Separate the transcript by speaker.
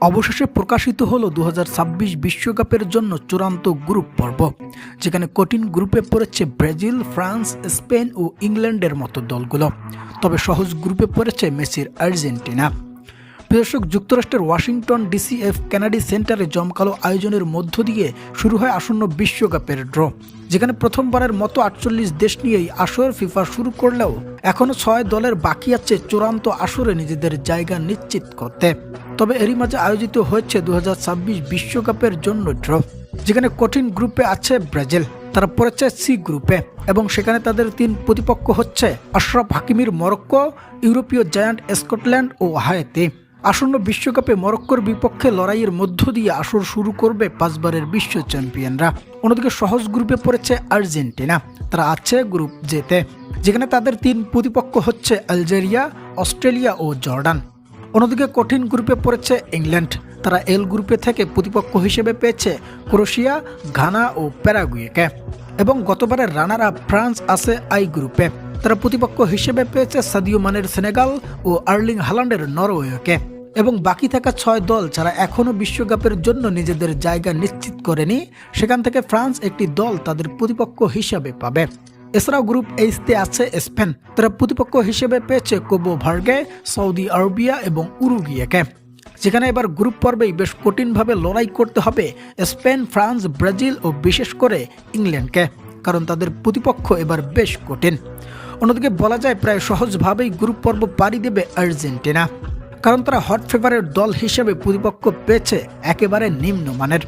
Speaker 1: অবশেষে প্রকাশিত হল দু বিশ্বকাপের জন্য চূড়ান্ত গ্রুপ পর্ব, যেখানে কঠিন গ্রুপে পড়েছে ব্রাজিল, ফ্রান্স, স্পেন ও ইংল্যান্ডের মতো দলগুলো। তবে সহজ গ্রুপে পড়েছে মেসির আর্জেন্টিনা। দর্শক যুক্তরাষ্ট্রের ওয়াশিংটন ডিসিএফ কেনাডি সেন্টারে জমকালো আয়োজনের মধ্য দিয়ে শুরু হয় আসন্ন বিশ্বকাপের ড্র, যেখানে প্রথমবারের মতো আটচল্লিশ দেশ নিয়েই আসর ফিফা শুরু করলেও এখনও ছয় দলের বাকি আছে চূড়ান্ত আসরে নিজেদের জায়গা নিশ্চিত করতে। তবে এরই মাঝে আয়োজিত হয়েছে দু বিশ্বকাপের জন্য ড্র, যেখানে কঠিন গ্রুপে আছে ব্রাজিল, তারা পড়েছে সি গ্রুপে, এবং সেখানে তাদের তিন প্রতিপক্ষ হচ্ছে আশরাফ হাকিমির মরক্কো, ইউরোপীয় জায়ান্ট স্কটল্যান্ড ও হায়েতি। আসন্ন বিশ্বকাপে মরক্কোর বিপক্ষে লড়াইয়ের মধ্য দিয়ে আসর শুরু করবে পাঁচবারের বিশ্ব চ্যাম্পিয়নরা। অন্যদিকে সহজ গ্রুপে পড়েছে আর্জেন্টিনা। তারা আছে গ্রুপ জেতে। যেখানে তাদের তিন প্রতিপক্ষ হচ্ছে আলজেরিয়া, অস্ট্রেলিয়া ও জর্ডান। অন্যদিকে কঠিন গ্রুপে পড়েছে ইংল্যান্ড। তারা এল গ্রুপে থেকে প্রতিপক্ষ হিসেবে পেয়েছে ক্রোশিয়া, ঘানা ও প্যারাগুয়েকে। এবং গতবারের রানার আপ ফ্রান্স আছে আই গ্রুপে। তারা প্রতিপক্ষ হিসেবে পেয়েছে সাদিও মানের সেনেগাল ও আর্লিং হালান্ডের নরওয়েকে। এবং বাকি থাকা ছয় দল যারা এখনও বিশ্বকাপের জন্য নিজেদের জায়গা নিশ্চিত করেনি, সেখান থেকে ফ্রান্স একটি দল তাদের প্রতিপক্ষ হিসাবে পাবে। এছাড়াও গ্রুপ এইচতে আছে স্পেন। তারা প্রতিপক্ষ হিসেবে পেয়েছে কোবো ভার্গে, সৌদি আরবিয়া এবং উরুগিয়াকে। যেখানে এবার গ্রুপ পর্বেই বেশ কঠিনভাবে লড়াই করতে হবে স্পেন, ফ্রান্স, ব্রাজিল ও বিশেষ করে ইংল্যান্ডকে, কারণ তাদের প্রতিপক্ষ এবার বেশ কঠিন। অন্যদিকে বলা যায় প্রায় সহজভাবেই গ্রুপ পর্ব পাড়ি দেবে আর্জেন্টিনা। কারণ তারা হট ফেভারের দল হিসেবে প্রতিপক্ষ পেয়েছে একেবারে নিম্নমানের।